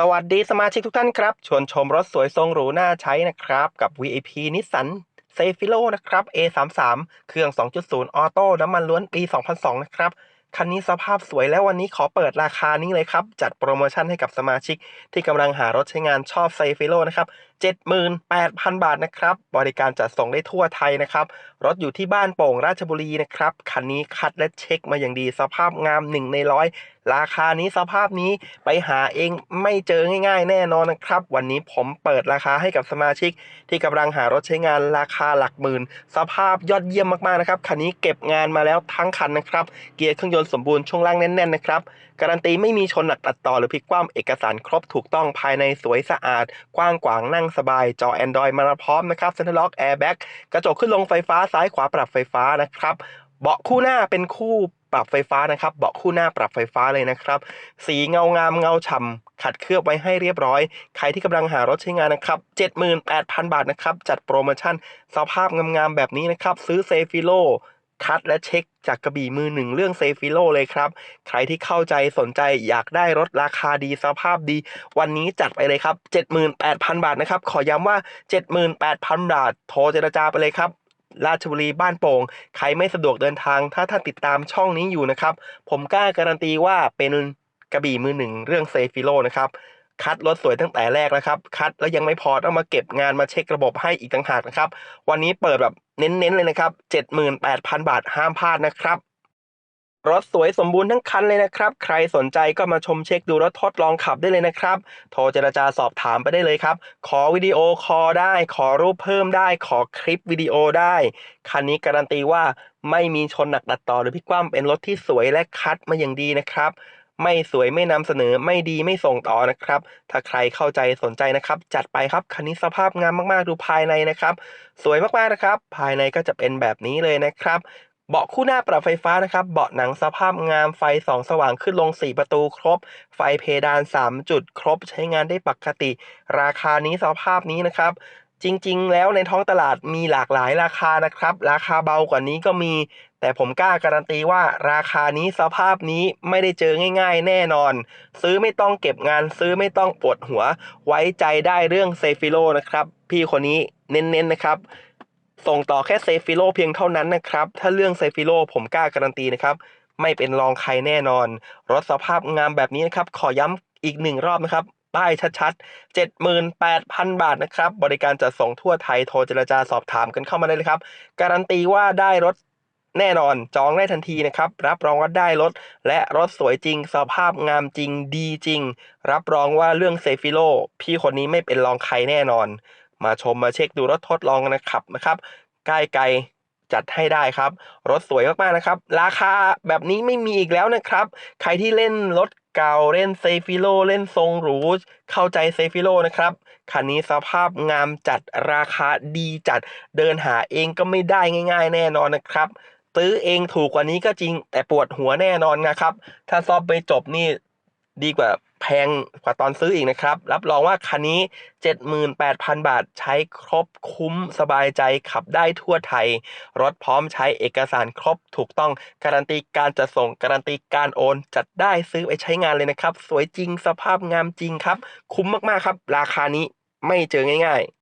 สวัสดีสมาชิกทุกท่านครับ ชวนชมรถสวยทรงหรูน่าใช้นะครับ กับ VIP นิสสันเซฟิโลนะครับ A33 เครื่อง 2.0 ออโต้น้ำมันล้วนปี 2002 นะครับ คันนี้สภาพสวยแล้ววันนี้ขอเปิดราคานี้เลยครับ จัดโปรโมชั่นให้กับสมาชิกที่กำลังหารถใช้งานชอบเซฟิโลนะครับ 78,000 บาทนะครับ บริการจัดส่งได้ทั่วไทยนะครับ รถอยู่ที่บ้านโป่งราชบุรีนะครับ คันนี้คัดและเช็คมาอย่างดี สภาพงาม 1 ในร้อย ราคานี้สภาพนี้ไปหาเองไม่เจอง่าย ๆ แน่นอนนะครับ วันนี้ผมเปิดราคาให้กับสมาชิก ที่กำลังหารถใช้งานราคาหลักหมื่น สภาพยอดเยี่ยมมากๆนะครับ คันนี้เก็บงานมาแล้วทั้งคันนะครับ เกียร์เครื่องยนต์สมบูรณ์ช่วงล่างแน่นๆนะครับ การันตีไม่มีชนหนักตัดต่อหรือพลิกคว่ำเอกสารครบถูกต้องภายในสวยสะอาด กว้างขวางนั่งสบายจอ Android มาพร้อมนะครับเซ็นทรัลล็อกแอร์แบ็กกระจกขึ้นลงไฟฟ้าซ้ายขวาปรับไฟฟ้านะครับเบาะคู่หน้าเป็นคู่ปรับไฟฟ้านะครับ เบาะคู่หน้าปรับไฟฟ้าเลยนะครับ สีเงางามเงาฉ่ำขัดเคลือบไว้ให้เรียบร้อย ใครที่กำลังหารถใช้งานนะครับ 78,000 บาทนะครับ จัดโปรโมชั่นสภาพงามๆแบบนี้นะครับ ซื้อเซฟิโล คัดและเช็คจากกระบี่มือหนึ่งเรื่องเซฟิโลเลยครับ ใครที่เข้าใจสนใจอยากได้รถราคาดีสภาพดี วันนี้จัดไปเลยครับ 78,000 บาทนะครับ ขอย้ำว่า 78,000 บาท โทรเจรจาไปเลยครับราชบุรีบ้านโป่ง ใครไม่สะดวกเดินทาง ถ้าท่านติดตามช่องนี้อยู่นะครับ ผมกล้าการันตีว่าเป็นกระบี่มือหนึ่งเรื่องเซฟิโลนะครับ คัดรถสวยตั้งแต่แรกนะครับ คัดแล้วยังไม่พอต้องมาเก็บงานมาเช็คระบบให้อีกต่างหากนะครับ วันนี้เปิดแบบเน้นๆเลยนะครับ 78,000 บาทห้ามพลาดนะครับรถสวยสมบูรณ์ทั้งคันเลยนะครับ ใครสนใจก็มาชมเช็คดูรถทดลองขับได้เลยนะครับ โทรเจรจาสอบถามไปได้เลยครับ ขอวิดีโอคอลได้ ขอรูปเพิ่มได้ ขอคลิปวิดีโอได้ คันนี้การันตีว่าไม่มีชนหนักตัดต่อหรือพลิกคว่ำเป็นรถที่สวยและคัดมาอย่างดีนะครับ ไม่สวยไม่นำเสนอไม่ดีไม่ส่งต่อนะครับ ถ้าใครเข้าใจสนใจนะครับ จัดไปครับคันนี้สภาพงามมากๆ ดูภายในนะครับ สวยมากๆนะครับ ภายในก็จะเป็นแบบนี้เลยนะครับเบาะคู่หน้าปรับไฟฟ้านะครับ เบาะหนังสภาพงามไฟสองสว่างขึ้นลง 4 ประตูครบ ไฟเพดาน 3 จุดครบ ใช้งานได้ปกติ ราคานี้สภาพนี้นะครับ จริงๆ แล้วในท้องตลาดมีหลากหลายราคานะครับ ราคาเบากว่านี้ก็มี แต่ผมกล้าการันตีว่าราคานี้สภาพนี้ไม่ได้เจอง่ายๆ แน่นอน ซื้อไม่ต้องเก็บงานซื้อไม่ต้องปวดหัว ไว้ใจได้เรื่องเซฟิโลนะครับ พี่คนนี้เน้นๆนะครับ ส่งต่อแค่เซฟิโลเพียงเท่านั้นนะครับ ถ้าเรื่องเซฟิโลผมกล้าการันตีนะครับ ไม่เป็นรองใครแน่นอน รถสภาพงามแบบนี้นะครับ ขอย้ำอีกหนึ่งรอบนะครับป้ายชัดๆ 78,000 บาทนะครับ บริการจัดส่งทั่วไทยโทรเจรจาสอบถามกันเข้ามาได้เลยครับ การันตีว่าได้รถ แน่นอนจองได้ทันทีนะครับ รับรองว่าได้รถ และรถสวยจริง สภาพงามจริงดีจริง รับรองว่าเรื่องเซฟิโลพี่คนนี้ไม่เป็นรองใครแน่นอน มาชมมาเช็คดูรถทดลองนนะครับนะครับใกล้ไกลจัดให้ได้ครับ รถสวยมากๆนะครับ ราคาแบบนี้ไม่มีอีกแล้วนะครับ ใครที่เล่นรถเก่าเล่นเซฟิโลเล่นทรงหรูเข้าใจเซฟิโลนะครับคันนี้สภาพงามจัดราคาดีจัด เดินหาเองก็ไม่ได้ง่าย ๆ แน่นอนนะครับ ซื้อเองถูกกว่านี้ก็จริง แต่ปวดหัวแน่นอนนะครับ ถ้าซ่อมไม่จบนี่ดีกว่าแพงกว่าตอนซื้ออีกนะครับ รับรองว่าคันนี้ 78,000 บาทใช้ครบคุ้มสบายใจขับได้ทั่วไทย รถพร้อมใช้เอกสารครบถูกต้อง การันตีการจัดส่ง การันตีการโอน จัดได้ซื้อไปใช้งานเลยนะครับ สวยจริงสภาพงามจริงครับ คุ้มมากๆครับ ราคานี้ไม่เจอง่าย ๆ